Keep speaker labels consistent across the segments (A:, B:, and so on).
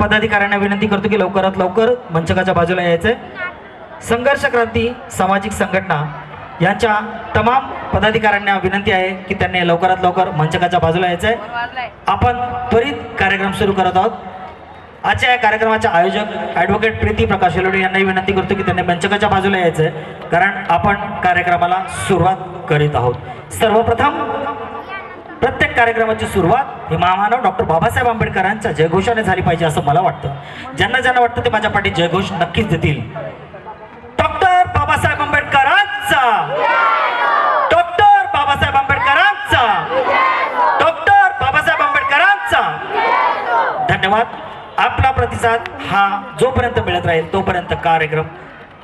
A: पदाधिकाऱ्यांना विनंती करतो की लवकरात लवकर मंचकाच्या बाजूला यायचंय. संघर्ष क्रांती सामाजिक संघटना यांच्या तमाम पदाधिकाऱ्यांना विनंती आहे की त्यांनी लवकरात लवकर मंचकाच्या बाजूला यायचंय. आपण त्वरित कार्यक्रम सुरू करत आहोत. आजच्या या कार्यक्रमाचे आयोजक ॲडव्होकेट प्रीती प्रकाश येलोडे यांनाही विनंती करतो की त्यांनी मंचकाच्या बाजूला यायचं आहे कारण आपण कार्यक्रमाला सुरुवात करीत आहोत. सर्वप्रथम प्रत्येक कार्यक्रमाची सुरुवात हे महामानव डॉक्टर बाबासाहेब आंबेडकरांच्या जयघोषाने झाली पाहिजे असं मला वाटतं. ज्यांना ज्यांना वाटतं ते माझ्या पाठी जयघोष नक्कीच देतील. डॉक्टर बाबासाहेब आंबेडकरांचा. डॉक्टर बाबासाहेब आंबेडकरांचा. डॉक्टर बाबासाहेब आंबेडकरांचा. धन्यवाद. आपला प्रतिसाद हा जोपर्यंत मिळत राहील तोपर्यंत कार्यक्रम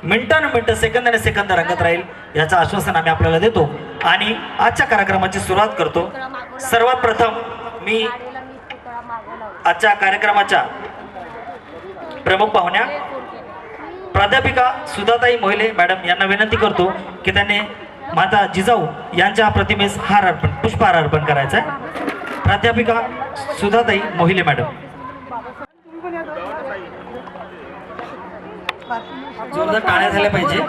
A: मिनिटानं मिनिटं सेकंदाने सेकंद रंगत राहील. याचं आश्वासन आम्ही आपल्याला देतो. आणि आजच्या कार्यक्रमाची सुरुवात करतो. सर्वात प्रथम मी आजच्या कार्यक्रमाच्या प्रमुख पाहुण्या प्राध्यापिका सुधाताई मोहिले मॅडम यांना विनंती करतो की त्यांनी माता जिजाऊ यांच्या प्रतिमेस हार अर्पण पुष्पहार अर्पण करायचा आहे प्राध्यापिका सुधाताई मोहिले मॅडम. जोरदार टाळ्या झाल्या पाहिजे.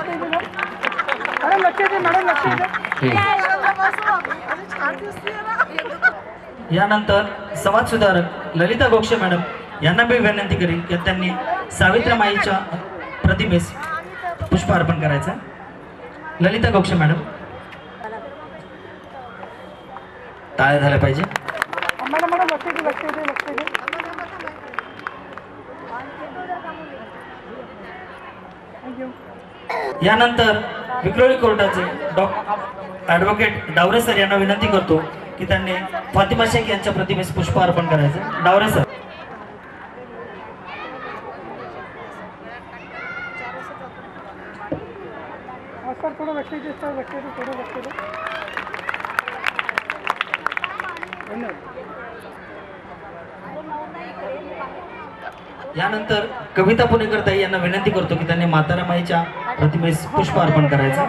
A: यानंतर समाज सुधारक ललिता गोक्षे मॅडम यांना मी विनंती करीन की त्यांनी सावित्रीमाईच्या प्रतिमेस पुष्प अर्पण करायचं. ललिता गोक्षे मॅडम. टाळ्या झाल्या पाहिजे.
B: मॅडम लक्ष दे लक्ष दे लक्ष दे.
A: यानंतर विक्रोळी कोर्टाचे डॉ ॲडव्होकेट डावरे सर यांना विनंती करतो की त्यांनी फातिमा शेख यांच्या प्रतिमेस पुष्प अर्पण करायचं. डावरे सर.
B: हा थोडं लक्ष दे सर लक्ष दे थोडं लक्ष दे धन्यवाद
A: यानंतर कविता पुणेकर ताई यांना विनंती करतो की त्यांनी मातारामाईच्या प्रतिमेस पुष्प अर्पण करायचं.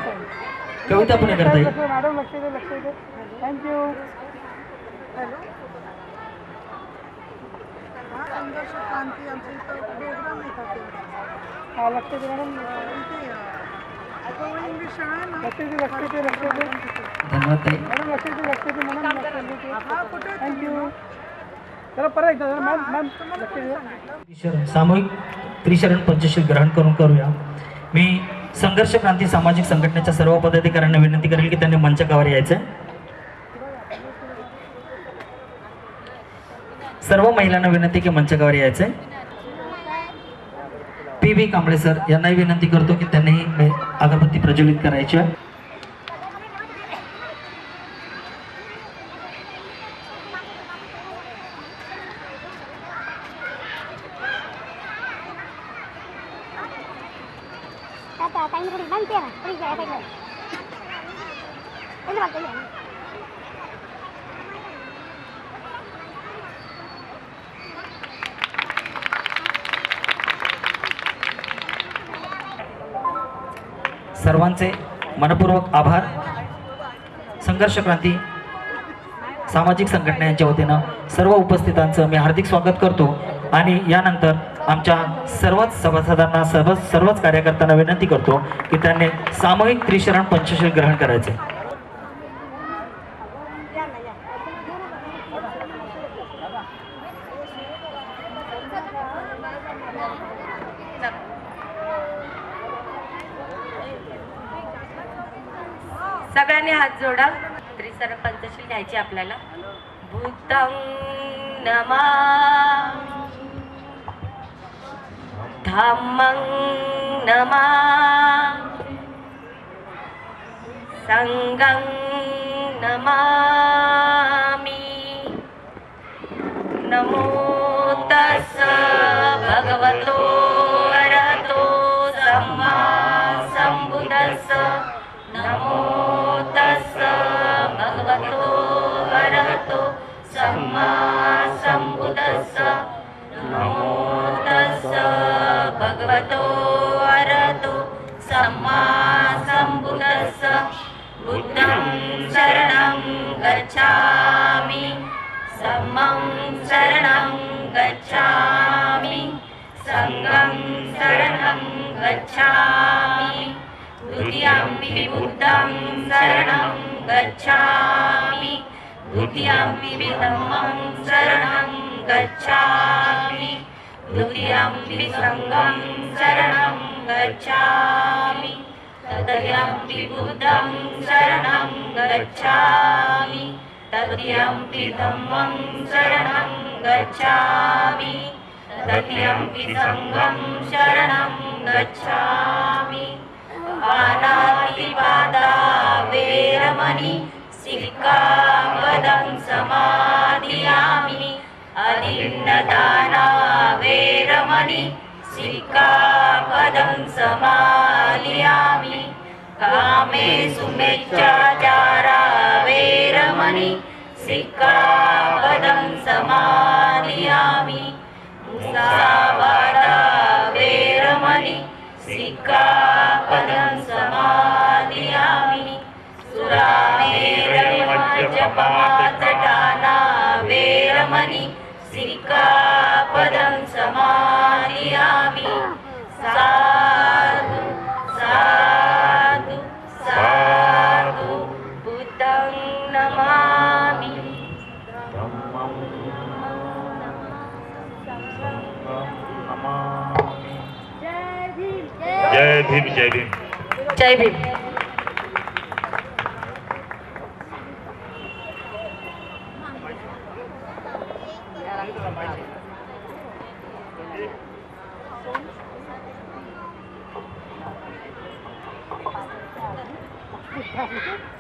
A: कविता पुणेकर ताई.
B: लक्ष दे, मॅडम लक्ष दे लक्ष दे थँक्यू हा
A: धन्यवाद ताई.
B: मॅडम लक्ष दे लक्ष दे मॅडम लक्ष दे
C: कुठे
B: थँक्यू
A: सामूहिक त्रिशरण पंचशील ग्रहण करून करूया. मी संघर्ष क्रांती सामाजिक संघटनेच्या सर्व पदाधिकाऱ्यांना विनंती करेल की त्यांनी मंचकावर यायचं सर्व महिलांना विनंती की मंचकावर यायचंय. पी व्ही कांबळे सर यांनाही विनंती करतो की त्यांनीही अगरबत्ती प्रज्वलित करायची आहे.
D: Apa, kain kulit nanti ya, kulit jaya kain.
A: सर्वांचे मनपूर्वक आभार संघर्ष क्रांती सामाजिक संघटना यांच्या वतीनं सर्व उपस्थितांचं मी हार्दिक स्वागत करतो आणि यानंतर आमच्या सर्वच सभासदांना सर्व सर्वच कार्यकर्त्यांना विनंती करतो की त्यांनी सामूहिक त्रिशरण पंचशील ग्रहण करायचे.
E: सगळ्यांनी हात जोडा. त्रिसर पंचशील घ्यायची आपल्याला. भूतंग नमा. धम्मं नमा संगं नमामि। नमो तस्स भगवतो भगवतो अरतो सम्मा सम्बुद्धस्स बुद्धं शरणं गच्छामि। सम्मं शरणं गच्छामि। सङ्गं शरणं गच्छामि। द्वितीयं विबुद्धं शरणं गच्छामि। द्वितीयं शरणं गच्छामि। सङ्गं शरणं गच्छामि। तदयम्पि बुद्धं शरणं गच्छामि। तदयम्पि धम्मं शरणं गच्छामि। तदयम्पि सङ्गं शरणं गच्छामि। पानातिपादा वेरमणि सिक्कापदं समाधियामि अदिन्नदाना वेरमणि सिक्कापदं समाधियामि कामे सुमेच्छाचारा वेरमणि सिक्कापदं समाधियामि मुसावादा वेरमणि सिक्कापदं समाधियामि सुरामेरमजपमाचटाना सिक्कापदं समाधियामि साधु साधु साधु बुद्धं नमामि।
F: जय भीम जय भीम।
E: जय भीम।
B: Thank you.